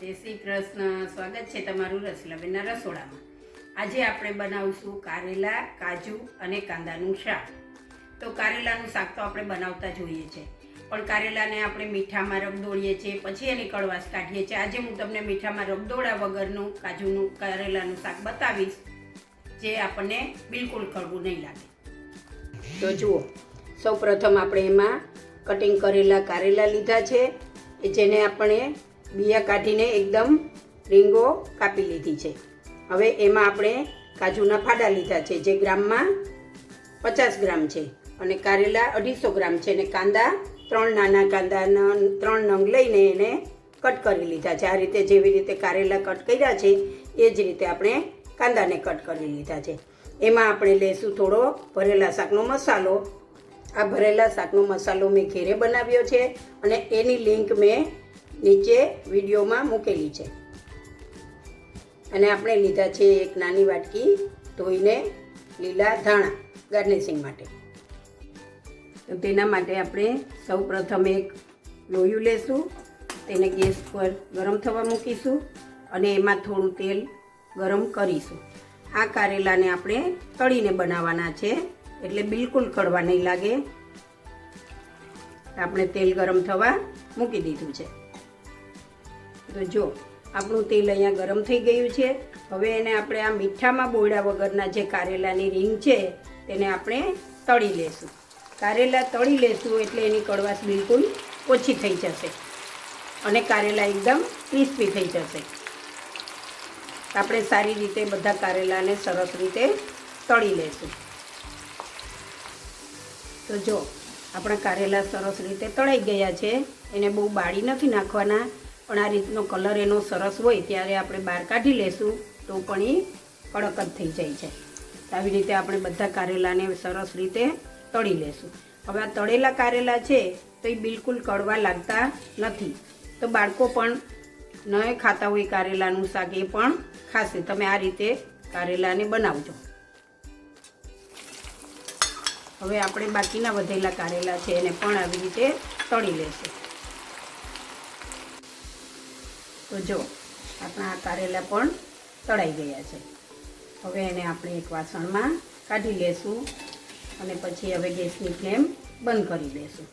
જય શ્રી કૃષ્ણ. સ્વાગત છે તમારું રસલાબેનના રસોડામાં. આજે આપણે બનાવશું કારેલા, કાજુ અને કાંદાનું શાક. તો કારેલાનું શાક તો આપણે બનાવતા જોઈએ છે. પણ કારેલાને આપણે મીઠામાં રગદોળીએ છીએ, પછી એની કડવાશ કાઢીએ છીએ. આજે હું તમને મીઠામાં રગદોળા વગરનું કાજુનું, કારેલાનું શાક બતાવીશ, જે આપણને બિલકુલ કડવું નહીં લાગે. તો જુઓ સૌ પ્રથમ આપણે એમાં કટિંગ કરેલા કારેલા લીધા છે જેને આપણે બિયા કાઢીને એકદમ રીંગો કાપી લીધી છે. હવે એમાં આપણે કાજુના ફાડા લીધા છે, જે ગ્રામમાં પચાસ ગ્રામ છે અને કારેલા અઢીસો ગ્રામ છે અને કાંદા ત્રણ નાના કાંદાના ત્રણ નંગ લઈને એને કટ કરી લીધા છે. આ રીતે જેવી રીતે કારેલા કટ કર્યા છે, એ જ રીતે આપણે કાંદાને કટ કરી લીધા છે. એમાં આપણે લેશું થોડો ભરેલા શાકનો મસાલો. આ ભરેલા શાકનો મસાલો મેં ઘેરે બનાવ્યો છે અને એની લિંક મેં નીચે વિડીયોમાં મૂકેલી છે. અને આપણે લીધા છે એક નાની વાટકી ધોઈને લીલા ધાણા ગાર્નિશિંગ માટે. તો તેના માટે આપણે સૌ પ્રથમ એક લોયું લેશું, તેને ગેસ પર ગરમ થવા મૂકીશું અને એમાં થોડું તેલ ગરમ કરીશું. આ કારેલાને આપણે તળીને બનાવવાના છે, એટલે બિલકુલ કડવા નહીં લાગે. આપણે તેલ ગરમ થવા મૂકી દીધું છે. તો જો આપણું તેલ અહીંયા ગરમ થઈ ગયું છે, હવે એને આપણે આ મીઠામાં બોળ્યા વગરના જે કારેલાની રીંગ છે, તેને આપણે તળી લેશું. કારેલા તળી લેશું એટલે એની કડવાશ બિલકુલ ઓછી થઈ જશે અને કારેલા એકદમ ક્રિસ્પી થઈ જશે. આપણે સારી રીતે બધા કારેલાને સરસ રીતે તળી લેશું. તો જો આપણા કારેલા સરસ રીતે તળાઈ ગયા છે, એને બહુ બાળી નથી નાખવાના પણ આ રીતનો કલર એનો સરસ હોય ત્યારે આપણે બહાર કાઢી લેશું તો પણ એ કડક જ થઈ જાય છે. આવી રીતે આપણે બધા કારેલાને સરસ રીતે તળી લેશું. હવે આ તળેલા કારેલા છે તો એ બિલકુલ કડવા લાગતા નથી. તો બાળકો પણ ન ખાતા હોય કારેલાનું શાક એ પણ ખાશે. તમે આ રીતે કારેલાને બનાવજો. હવે આપણે બાકીના વધેલા કારેલા છે એને પણ આવી રીતે તળી લેશું. તો જો, આપણા આ કારેલા પણ તળાઈ ગયા છે. હવે એને આપણે એક વાસણમાં કાઢી લેશું અને પછી હવે ગેસની ફ્લેમ બંધ કરી દઈશું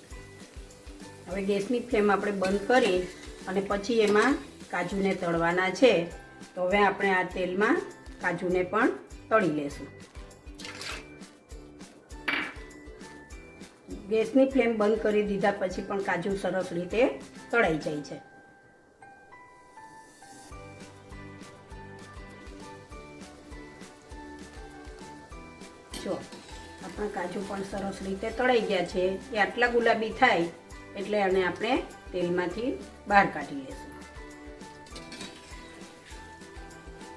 હવે ગેસની ફ્લેમ આપણે બંધ કરી અને પછી એમાં કાજુને તળવાના છે. તો હવે આપણે આ તેલમાં કાજુને પણ તળી લેશું. ગેસની ફ્લેમ બંધ કરી દીધા પછી પણ કાજુ સરસ રીતે તળાઈ જાય છે. જો. આપણા કાજુ પણ સરસ રીતે તળાઈ ગયા છે. એ આટલા ગુલાબી થાય એટલે આને આપણે તેલમાંથી બહાર કાઢી લઈશું.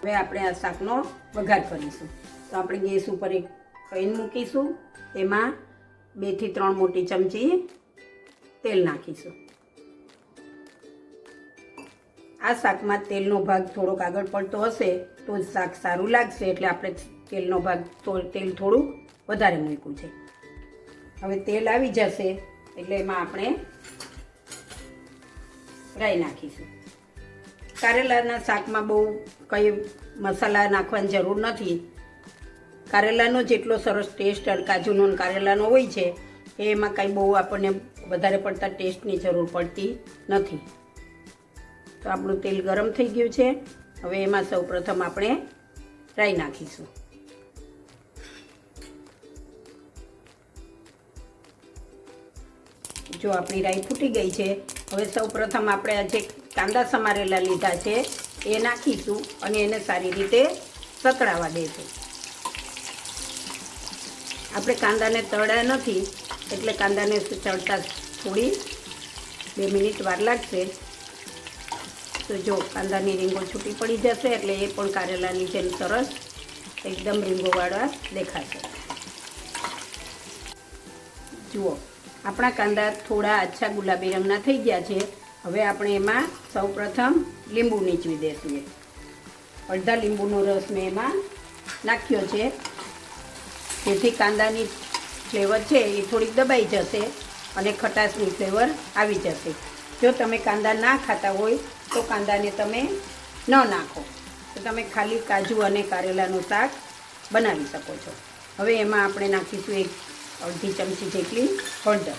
હવે આપણે આ શાકનો વઘાર કરીશું. તો આપણે ગેસ ઉપર એક પેન મૂકીશું. તેમાં બેથી ત્રણ મોટી ચમચી તેલ નાખીશું. આ શાકમાં તેલનો ભાગ થોડોક આગળ પડતો હશે તો જ શાક સારું લાગશે. એટલે આપણે તેલનો ભાગ તેલ થોડું વધારે મૂક્યું છે. હવે તેલ આવી જશે એટલે એમાં આપણે રાઈ નાખીશું. કારેલાના શાકમાં બહુ કંઈ મસાલા નાખવાની જરૂર નથી. કારેલાનો જેટલો સરસ ટેસ્ટ કાજુનો કારેલાનો હોય છે, એ એમાં કાંઈ બહુ આપણને વધારે પડતા ટેસ્ટની જરૂર પડતી નથી. તો આપણું તેલ ગરમ થઈ ગયું છે. હવે એમાં સૌપ્રથમ આપણે રાઈ નાખીશું. જો આપણી રાઈ ફૂટી ગઈ છે, હવે સૌ પ્રથમ આપણે આ જે કાંદા સમારેલા લીધા છે, એ નાખીશું અને એને સારી રીતે સતળાવા દઈશું આપણે કાંદાને તળ્યા નથી, એટલે કાંદાને ચડતા થોડી બે મિનિટ વાર લાગશે. તો જો કાંદાની રીંગો છૂટી પડી જશે, એટલે એ પણ કારેલાની જેમ સરસ એકદમ રીંગોવાળા દેખાશે. જુઓ આપણા કાંદા થોડા આછા ગુલાબી રંગના થઈ ગયા છે. હવે આપણે એમાં સૌ પ્રથમ લીંબુ નીચવી દઈશું અડધા લીંબુનો રસ મેં એમાં નાખ્યો છે. જેથી કાંદાની ફ્લેવર છે એ થોડીક દબાઈ જશે અને ખટાશની ફ્લેવર આવી જશે. જો તમે કાંદા ના ખાતા હોય તો કાંદાને તમે ન નાખો. તો તમે ખાલી કાજુ અને કારેલાનું શાક બનાવી શકો છો. હવે એમાં આપણે નાખીશું એક અડધી ચમચી જેટલી હળદર.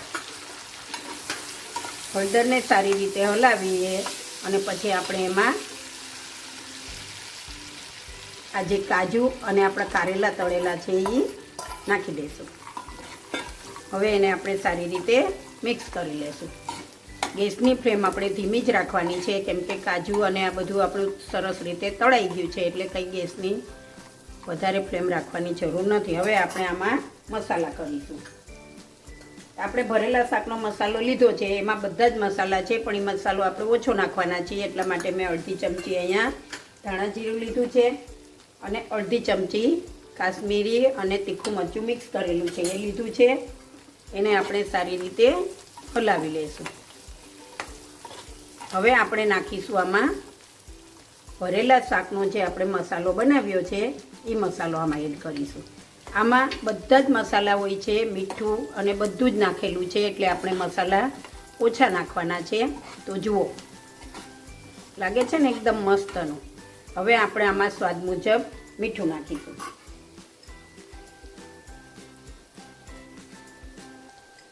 હળદરને સારી રીતે હલાવીએ અને પછી આપણે એમાં આ જે કાજુ અને આપણા કારેલા તળેલા છે એ નાખી દઈશું. હવે એને આપણે સારી રીતે મિક્સ કરી લેશું. ગેસની ફ્લેમ આપણે ધીમી જ રાખવાની છે, કેમ કે કાજુ અને આ બધું આપણું સરસ રીતે તળાઈ ગયું છે, એટલે કંઈ ગેસની વધારે ફ્લેમ રાખવાની જરૂર નથી. હવે આપણે આમાં મસાલા કરીશું. આપણે ભરેલા શાકનો મસાલો લીધો છે. એમાં બધા જ મસાલા છે, પણ એ મસાલો આપણે ઓછો નાખવાના છીએ. એટલા માટે મેં અડધી ચમચી અહીંયા ધાણા જીરું લીધું છે અને અડધી ચમચી કાશ્મીરી અને તીખું મરચું મિક્સ કરેલું છે. એ લીધું છે. એને આપણે સારી રીતે હલાવી લઈશું. હવે આપણે નાખીશું આમાં ભરેલા શાકનો જે આપણે મસાલો બનાવ્યો છે એ મસાલો આમાં એડ કરીશું. આમાં બધા જ મસાલા હોય છે, મીઠું અને બધું જ નાખેલું છે, એટલે આપણે મસાલા ઓછા નાખવાના છે. તો જુઓ, લાગે છે ને એકદમ મસ્તનું. હવે આપણે આમાં સ્વાદ મુજબ મીઠું નાખીશું.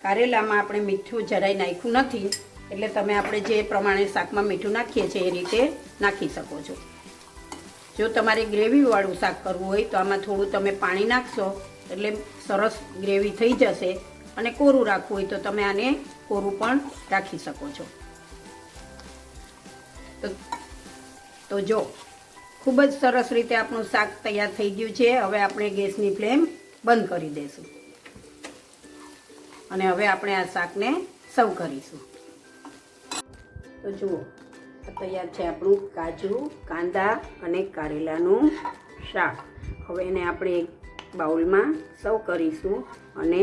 કારેલામાં આપણે મીઠું જરાય નાખ્યું નથી, એટલે તમે આપણે જે પ્રમાણે શાકમાં મીઠું નાખીએ છીએ એ રીતે નાખી શકો છો. જો તમારે ગ્રેવીવાળું શાક કરવું હોય તો આમાં થોડું તમે પાણી નાખશો, એટલે સરસ ગ્રેવી થઈ જશે. અને કોરું રાખવું હોય તો તમે આને કોરું પણ રાખી શકો છો. તો જો, ખૂબ જ સરસ રીતે આપણું શાક તૈયાર થઈ ગયું છે. હવે આપણે ગેસની ફ્લેમ બંધ કરી દઈશું. અને હવે આપણે આ શાકને સર્વ કરીશું. તો જુઓ તૈયાર છે આપણું કાજુ, કાંદા અને કારેલાનું શાક. હવે એને આપણે એક બાઉલમાં સર્વ કરીશું અને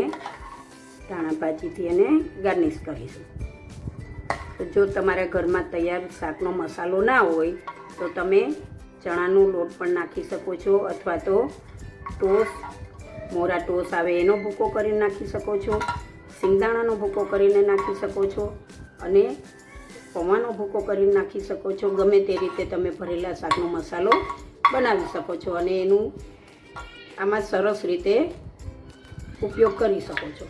ધાણા ભાજીથી એને ગાર્નિશ કરીશું. તો જો તમારા ઘરમાં તૈયાર શાકનો મસાલો ના હોય, તો તમે ચણાનો લોટ પણ નાખી શકો છો અથવા તો ટોસ, મોરા ટોસ આવે એનો ભૂકો કરીને નાખી શકો છો, સિંગદાણાનો ભૂકો કરીને નાખી શકો છો અને પૌવાનો ભૂકો કરીને નાખી શકો છો. ગમે તે રીતે તમે ભરેલા શાકનો મસાલો બનાવી શકો છો અને એનું આમાં સરસ રીતે ઉપયોગ કરી શકો છો.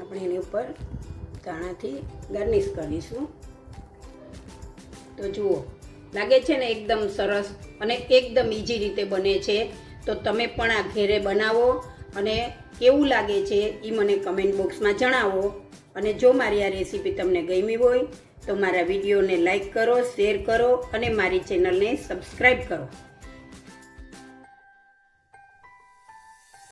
આપણે એની ઉપર ધાણાથી ગાર્નિશ કરીશું. તો જુઓ, લાગે છે ને એકદમ સરસ અને એકદમ ઇઝી રીતે બને છે. તો તમે પણ આ ઘેરે બનાવો અને કેવું લાગે છે એ મને કમેન્ટ બોક્સમાં જણાવો. અને જો મારી આ રેસીપી તમને ગમી હોય, તો મારા વિડીયોને લાઈક કરો, શેર કરો અને મારી ચેનલને સબસ્ક્રાઈબ કરો.